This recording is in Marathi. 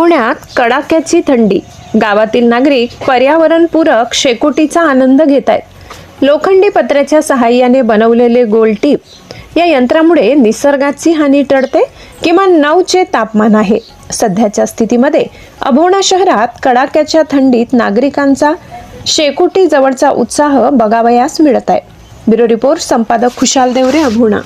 पुण्यात कडाक्याची थंडी. गावातील नागरिक पर्यावरणपूरक शेकोटीचा आनंद घेत आहेत लोखंडी पत्र्याच्या सहाय्याने बनवलेले गोल टीप. या यंत्रामुळे निसर्गाची हानी टळते किमान नऊचे तापमान आहे. सध्याच्या स्थितीमध्ये अभोणा शहरात कडाक्याच्या थंडीत नागरिकांचा शेकोटी जवळचा उत्साह बघावयास मिळत आहे. ब्युरो रिपोर्ट संपादक खुशाल देवरे अभोणा